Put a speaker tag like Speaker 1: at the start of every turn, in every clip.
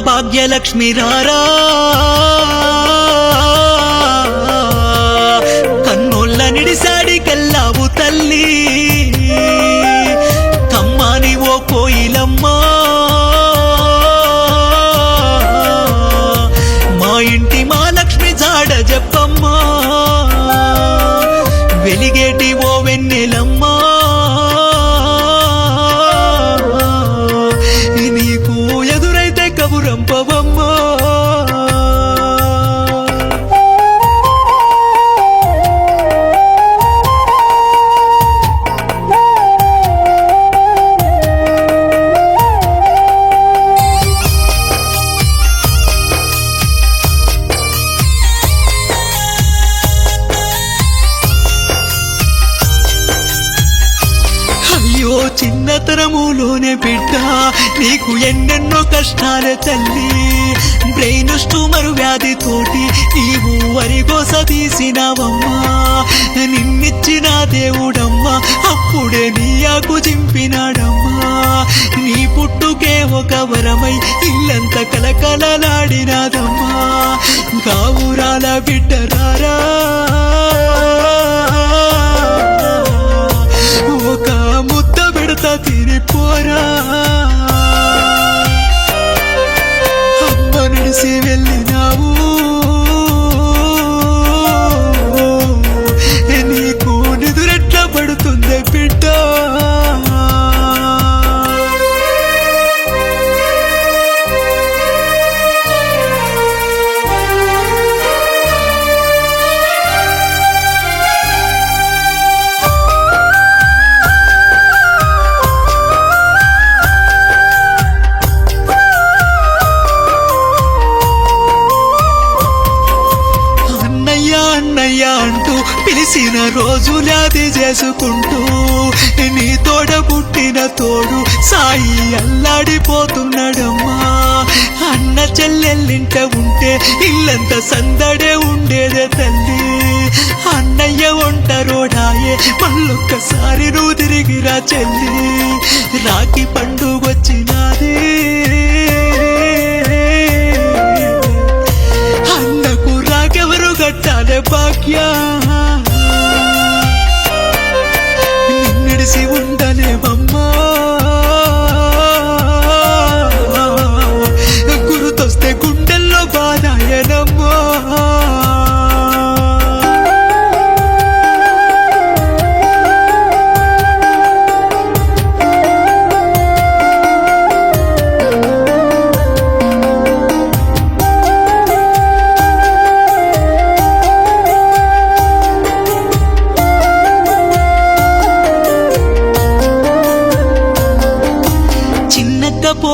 Speaker 1: భాగ్యలక్ష్మి రారా. కన్నోళ్ళ నిడిసాడికెళ్ళావు తల్లి. కమ్మాని ఓ కోయిలమ్మా. మా ఇంటి మా లక్ష్మి జాడ చెప్పమ్మా చిన్నతనములోనే బిడ్డ నీకు ఎన్నెన్నో కష్టాలే తల్లి. బ్రెయిన్ స్టూమర్ వ్యాధితోటి నీవు వరిగోస తీసినావమ్మా. నిన్నిచ్చిన దేవుడమ్మా అప్పుడే నీ ఆకు చింపినాడమ్మా. నీ పుట్టుకే ఒక వరమై ఇల్లంత కలకలలాడినాదమ్మా. కావురాల బిడ్డరారా తిరిపోరా అమ్మ నడిసి వెళ్ళినావు. నీకు నిదురెట్లా పడుతుంది రోజులాది చేసుకుంటూ నీ తోడ పుట్టిన తోడు సాయి అల్లాడిపోతున్నాడమ్మా. అన్న చెల్లెల్లింట ఉంటే ఇల్లంత సందడే ఉండేదే తల్లి. అన్నయ్య ఒంటరోడాయే మళ్ళొక్కసారి నువ్వు తిరిగిరా చెల్లి. రాఖీ పండుగొచ్చినాది అన్నకు రాకెవరు గట్టాలే భాగ్య? కలిసి ఉండలేమమ్మా.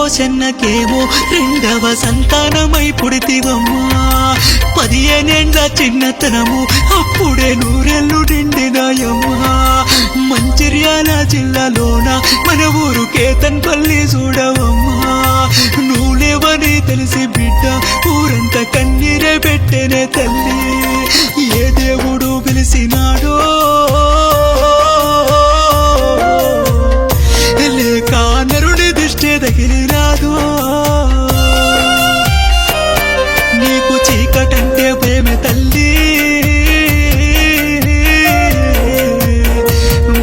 Speaker 1: చిన్నక్క రెండవ సంతానమై పుడితివమ్మా. పదిహేనేండ్ల చిన్నతనము అప్పుడే నూరెళ్ళు నిండినాయమ్మా. మంచిర్యాల జిల్లాలోన మన ఊరు కేతన్పల్లి చూడవమ్మా. నువ్వులేవని తెలిసి బిడ్డ ఊరంతా కన్నీరే పెట్టేనే తల్లి. తగిలిరాదు నీకు చీకటంటే ప్రేమ తల్లి.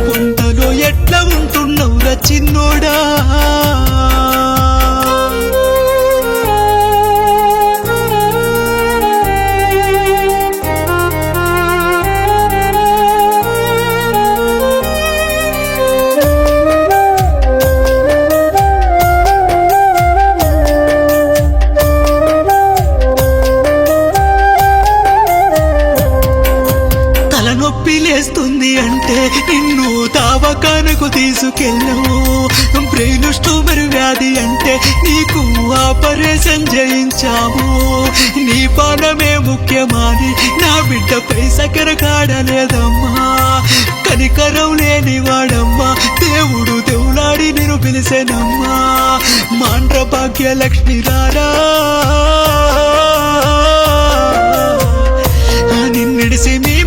Speaker 1: పొంతలో ఎట్లా ఉంటున్నావురా చిన్నోడా? తావకానకు తీసుకెళ్ళవు. బ్రెయిన్ స్టూమర్ వ్యాధి అంటే నీకు ఆపరేషన్ చేయించాము. నీ పానమే ముఖ్యమాని నా బిడ్డపై సకర కాడలేదమ్మా. కనికరం లేని వాడమ్మా దేవుడు దేవులాడి నేను పిలిచానమ్మా. మాండ్ర భాగ్య లక్ష్మి రారా నిన్నిడిసి మీ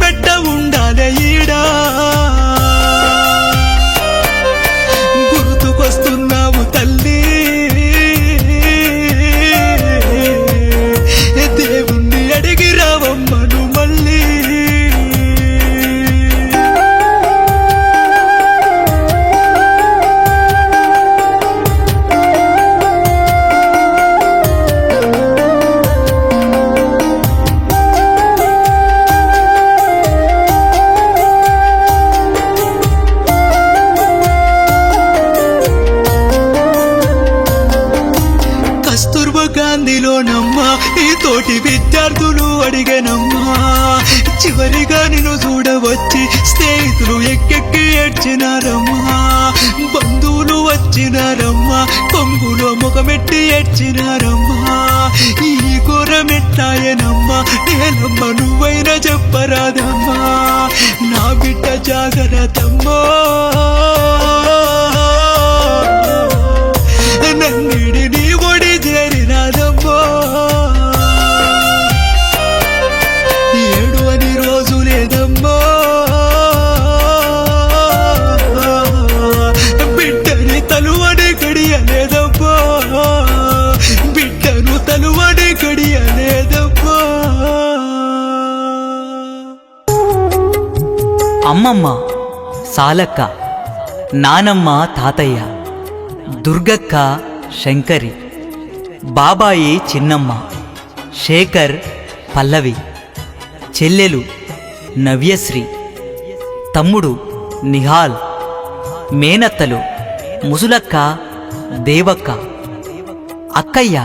Speaker 1: అడిగనమ్మా చివరిగా నిన్ను చూడవచ్చి స్నేహితులు ఎక్కెక్కి ఏడ్చినారమ్మా. బంధువులు వచ్చినారమ్మా. కొంగులో ముఖమెట్టి ఏడ్చినారమ్మా. ఈ ఘోరమెట్టాయనమ్మా. నేనమ్మ నువ్వైనా చెప్పరాదమ్మా. నా బిడ్డ జాగ్రత్తమ్మా.
Speaker 2: అమ్మమ్మ సాలక్క నానమ్మ తాతయ్య దుర్గక్క శంకరి బాబాయి చిన్నమ్మ శేఖర్ పల్లవి చెల్లెలు నవ్యశ్రీ తమ్ముడు నిహాల్ మేనత్తలు ముసులక్క దేవక్క అక్కయ్య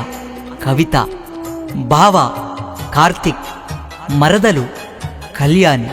Speaker 2: కవిత బావ కార్తిక్ మరదలు కళ్యాణి.